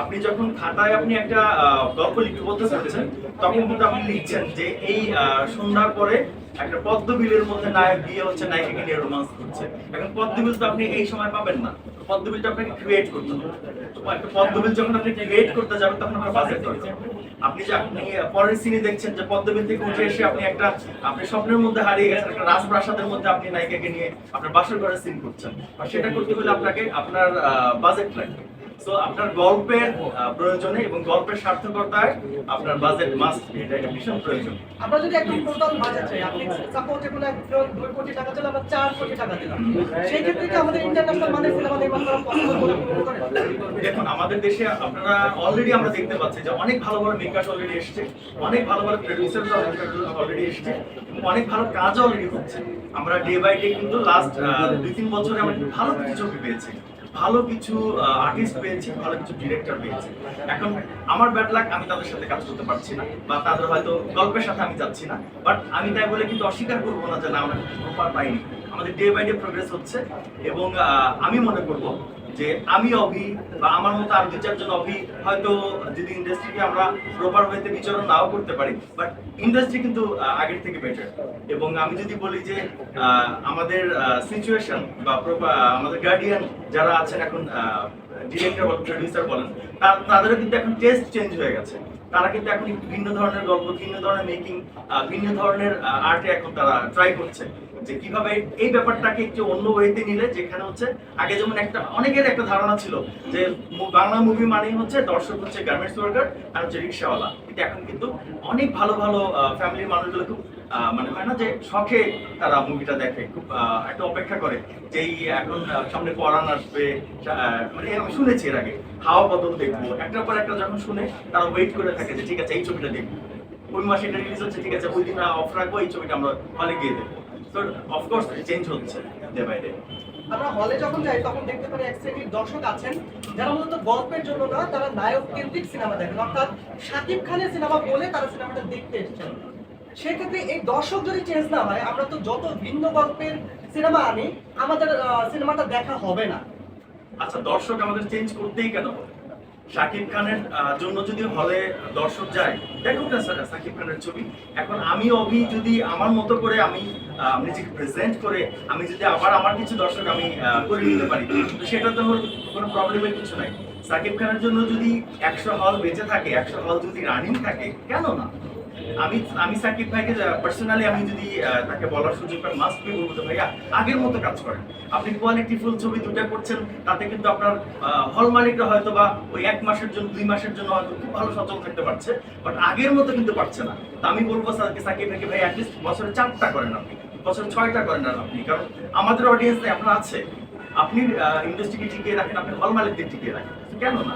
আপনি যখন খাতায় আপনি একটা গল্প লিখতে বলতে চাচ্ছেন, তখন কিন্তু আপনি লিখছেন যে এই সন্ধ্যার পরে একটা পদ্মবিলের মধ্যে নায়ক গিয়ে হচ্ছে, নায়িকাকে নিয়ে রোমান্স করছে। এখন পদ্মবিল তো আপনি এই সময় পাবেন না। পদ্মবিলটা আপনাকে ক্রিয়েট করতে হবে। একটা পদ্মবিল যখন আপনি ক্রিয়েট করতে যাবেন, তখন আপনার বাজেট দরকার আপনি যে আপনি পরের সিনে দেখছেন যে পদ্মবিল থেকে উঠে এসে আপনি একটা, আপনি স্বপ্নের মধ্যে হারিয়ে গেছেন, একটা রাজপ্রাসাদের মধ্যে আপনি নায়িকাকে নিয়ে আপনার বাসর ঘরের সিন করছেন। সেটা করতে হলে আপনাকে আপনার বাজেট লাগবে। সো আপনার গল্পের প্রয়োজনে এবং গল্পের সার্থকতায় আপনার বাজেট মাস্ট এটা একটা ভীষণ প্রয়োজন। আমরা যদি একদম টোটাল বাজেট চাই আপনি একজন দুই কোটি টাকা চাইলে আমরা চার কোটি টাকা দিলাম। সেই ক্ষেত্রে কি আমাদের ইন্টারন্যাশনাল মানের সিনেমা নির্মাণ করা বলে দেখুন আমাদের দেশে আপনারা অলরেডি আমরা দেখতে পাচ্ছি যে অনেক ভালো ভালো মেকার্স অলরেডি এসছে অনেক ভালো ভালো প্রডিউসার অলরেডি এসছে অনেক ভালো কাজ অলরেডি হচ্ছে। আমরা ডে বাই ডে কিন্তু লাস্ট দুই তিন বছরে আমরা ভালো কিছু ছবি পেয়েছি। ভালো কিছু আর্টিস্ট পেয়েছি, ভালো কিছু ডিরেক্টর পেয়েছি। এখন আমার ব্যাড লাক আমি তাদের সাথে কাজ করতে পারছি না, বা তাদের হয়তো গল্পের সাথে আমি যাচ্ছি না। বাট আমি তাই বলে কিন্তু অস্বীকার করব না যে না, আমরা প্রপার পাইনি। আমাদের ডে বাই ডে প্রোগ্রেস হচ্ছে এবং আমি মনে করব যে আমি অভি বা আমার মতো আর দু চারজন অভি হয়তো যদি ইন্ডাস্ট্রিকে আমরা প্রপার ওয়েতে বিচরণ নাও করতে পারি বাট ইন্ডাস্ট্রি কিন্তু আগের থেকে বেটার এবং আমি যদি বলি যে আমাদের সিচুয়েশন বা আমাদের গার্ডিয়ান যারা আছেন এখন ডিরেক্টর বলেন প্রডিউসার বলেন তাদেরও কিন্তু এখন টেস্ট চেঞ্জ হয়ে গেছে। তারা কিন্তু এখন একটু ভিন্ন ধরনের গল্প, ভিন্ন ধরনের মেকিং ভিন্ন ধরনের আর্টে এখন তারা ট্রাই করছে। যে কীভাবে এই ব্যাপারটাকে একটু অন্য ওয়েতে নিলে যেখানে হচ্ছে, আগে যেমন একটা, অনেকের একটা ধারণা ছিল যে বাংলা মুভি মানেই হচ্ছে দর্শক হচ্ছে গার্মেন্টস ওয়ার্কার আর হচ্ছে রিক্সাওয়ালা কিন্তু এখন কিন্তু অনেক ভালো ভালো ফ্যামিলির মানুষগুলো খুব মানে হয় না যে শখে তারা মুভিটা দেখে, খুব একটা অপেক্ষা করে যে এখন সামনে পরাণ আসবে মানে আমি শুনেছি এর আগে, হাওয়া বদল দেখব। একটার পর একটা যখন শুনে, তারা ওয়েট করে থাকে যে ঠিক আছে, এই ছবিটা দেখব। ওই মাসে এটা রিলিজ হচ্ছে, ঠিক আছে, ওই দিন অফ রাখব, এই ছবিটা আমরা হলে গিয়ে দেখব। তো অফকোর্স চেঞ্জ হচ্ছে ডে বাই ডে আমরা হলে যখন যাই, তখন দেখতে পারি এক শ্রেণির দর্শক আছেন, যারা মূলত গল্পের জন্য না, তারা নায়ক কেন্দ্রিক সিনেমা দেখেন। অর্থাৎ শাকিব খানের সিনেমা বলে তারা সিনেমাটা দেখতে এসেছেন। সেক্ষেত্রে এই দর্শক যদি চেঞ্জ না হয়, আমরা তো যত ভিন্ন গল্পের সিনেমা আনি, আমাদের সিনেমাটা দেখা হবে না। আচ্ছা দর্শক আমাদের চেঞ্জ করতেই কেন শাকিব খানের জন্য যদি হলে দর্শক যায়, দেখুক না স্যার শাকিব খানের ছবি। এখন আমি, অভি, যদি আমার মতো করে আমি নিজেকে প্রেজেন্ট করে, আমি যদি আবার আমার কিছু দর্শক আমি করে নিতে পারি, তো সেটা তো কোনো প্রবলেমের কিছু নাই। শাকিব খানের জন্য যদি একশো হল বেঁচে থাকে, একশো হল যদি রানিং থাকে, কেন না? আমি আমি সাকিব ভাইকে পার্সোনালি আমি যদি তাকে বলার সুযোগ পাই মাস্ট বি বলব যে ভাইয়া, আগের মতো কাজ করেন। আপনি কোয়ালিটি ফুল ছবি দুটা করছেন, তাতে কিন্তু আপনার হল হয়তো বা ওই এক মাসের জন্য, দুই মাসের জন্য হয়তো খুব ভালো সচল থাকতে পারছে বাট আগের মতো কিন্তু পারছে না। তো আমি বলব সাকিব ভাইকে ভাই অ্যাটলিস্ট বছরে চারটা করেন আপনি, বছরে ছয়টা করেন না আপনি, কারণ আমাদের অডিয়েন্সে আপনার আছে। আপনি ইন্ডাস্ট্রিকে টিকিয়ে রাখেন, আপনি হল মালিকদের টিকিয়ে রাখেন। কেন না?